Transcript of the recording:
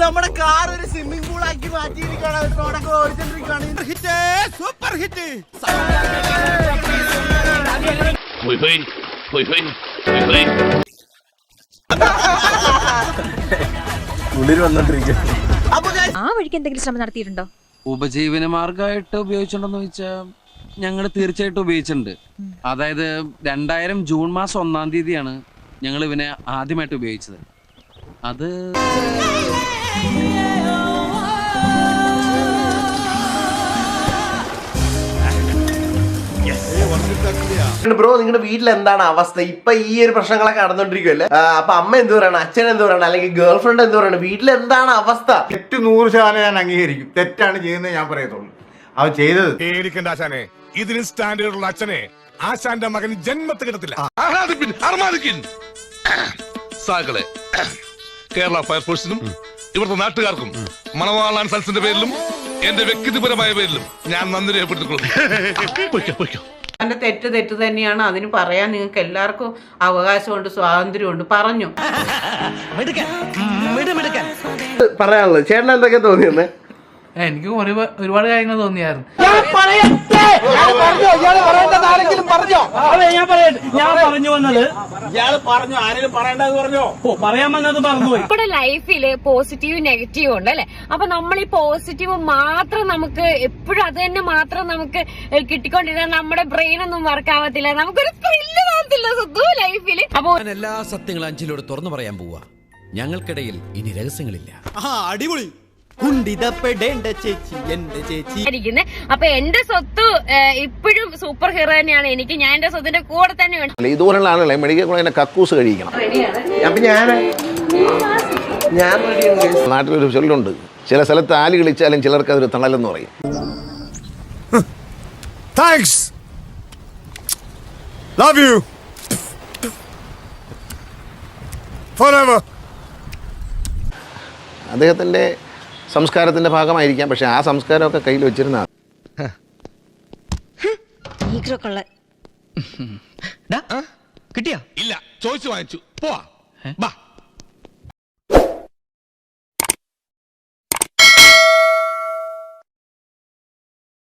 നമ്മുടെ കാർ ഒരു swimming pool ആക്കി മാറ്റിയിരിക്കുകയാണ്. ആ വഴിക്ക് എന്തെങ്കിലും ശ്രമം നടത്തിയിട്ടുണ്ടോ? ഉപജീവന മാർഗമായിട്ട് ഉപയോഗിച്ചിട്ടുണ്ടോ ചോദിച്ചാ ഞങ്ങൾ തീർച്ചയായിട്ടും ഉപയോഗിച്ചിട്ടുണ്ട്. അതായത് രണ്ടായിരം ജൂൺ മാസം ഒന്നാം തീയതിയാണ് ഞങ്ങൾ ഇവനെ ആദ്യമായിട്ട് ഉപയോഗിച്ചത്. അത് ബ്രോ നിങ്ങളുടെ വീട്ടിൽ എന്താണ് അവസ്ഥ? ഇപ്പൊ ഈ ഒരു പ്രശ്നങ്ങളൊക്കെ നടന്നോണ്ടിരിക്കുമല്ലേ ആ, അപ്പൊ അമ്മ എന്ത് പറയണം? അച്ഛൻ എന്ത് പറയണം? അല്ലെങ്കിൽ ഗേൾ ഫ്രണ്ട് എന്ത് പറയണം? വീട്ടിൽ എന്താണ് അവസ്ഥ? തെറ്റ് നൂറ് ശതമാനം ഞാൻ അംഗീകരിക്കും. തെറ്റാണ് ചെയ്യുന്നത് ഞാൻ പറയത്തുള്ളൂ. അവൻ ചെയ്തത്. പേടിക്കണ്ട ആശാനെ. ഇതിന് സ്റ്റാൻഡേർഡുള്ള അച്ഛനെ ആശാന്റെ മകൻ ജന്മത്ത് കിട്ടത്തില്ല. സാകളെ കേരള ഫയർഫോഴ്സിനും ഇവിടുത്തെ നാട്ടുകാർക്കും മണവാളാൻ സൽസിന്റെ പേരിലും എന്റെ വ്യക്തിപരമായ പേരിലും ഞാൻ നന്ദി രേഖപ്പെടുത്തിക്കൊള്ളുന്നു. പൊയ്ക്കോ. എന്റെ തെറ്റ് തെറ്റ് തന്നെയാണ് അതിന് പറയാൻ നിങ്ങൾക്ക് എല്ലാവർക്കും അവകാശമുണ്ട് സ്വാതന്ത്ര്യമുണ്ട്. പറഞ്ഞു. പറയാനുള്ളത് ചേട്ടൻ എന്തൊക്കെ തോന്നിയെന്ന്? എനിക്ക് ഒരുപാട് കാര്യങ്ങൾ തോന്നിയായിരുന്നു ഞാൻ പറയട്ടെ ഞാൻ പറഞ്ഞു വന്നത്? ഇയാൾ പറഞ്ഞു ആരെങ്കിലും പറയണ്ടെന്ന് പറഞ്ഞോ? ഓ പറയാൻ വന്നത് മറന്നുപോയി. നമ്മുടെ ലൈഫിൽ പോസിറ്റീവ് നെഗറ്റീവ് ഉണ്ട് അല്ലെ? അപ്പൊ നമ്മൾ ഈ പോസിറ്റീവ് മാത്രം നമുക്ക് എപ്പോഴും അത് തന്നെ മാത്രം നമുക്ക് കിട്ടിക്കൊണ്ടിരുന്ന നമ്മുടെ ബ്രെയിൻ ഒന്നും വർക്ക് ആവത്തില്ല. നമുക്കൊരു ത്രില്ല് തോന്നത്തില്ല സുധു ലൈഫിൽ അപ്പൊ ഞാൻ എല്ലാ സത്യങ്ങളും അഞ്ചിലോട് തുറന്നു പറയാൻ പോവാ. ഞങ്ങൾക്കിടയിൽ ഇനി രഹസ്യങ്ങളില്ല. അടിപൊളി. കുണ്ടിതപ്പെടേണ്ട ചേച്ചി എന്റെ ചേച്ചി. ഇരിക്കുന്നത് അപ്പൊ എന്റെ സ്വത്ത് ഇപ്പോഴും സൂപ്പർ ഹീറോ തന്നെയാണ് എനിക്ക്. ഞാൻ എന്റെ സ്വത്തിന്റെ കൂടെ തന്നെ ഉണ്ട് ഇതുപോലുള്ള ആളുകളെ മെഡിക്കൽ കോളേജിനെ കക്കൂസ് കഴിക്കണം അപ്പൊ ഞാൻ ഞാൻ. നാട്ടിലൊരു ചൊല്ലുണ്ട്. ചില സ്ഥലത്ത് ആൽ കളിച്ചാലും ചിലർക്ക് അതൊരു തണലെന്ന് പറയും. താങ്ക്സ് ലവ് യു ഫോർ അദ്ദേഹത്തിന്റെ സംസ്കാരത്തിന്റെ ഭാഗമായിരിക്കാം പക്ഷേ ആ സംസ്കാരമൊക്കെ കയ്യിൽ വെച്ചിരുന്ന. ഇല്ല ചോദിച്ചു വാങ്ങിച്ചു. പോവാ.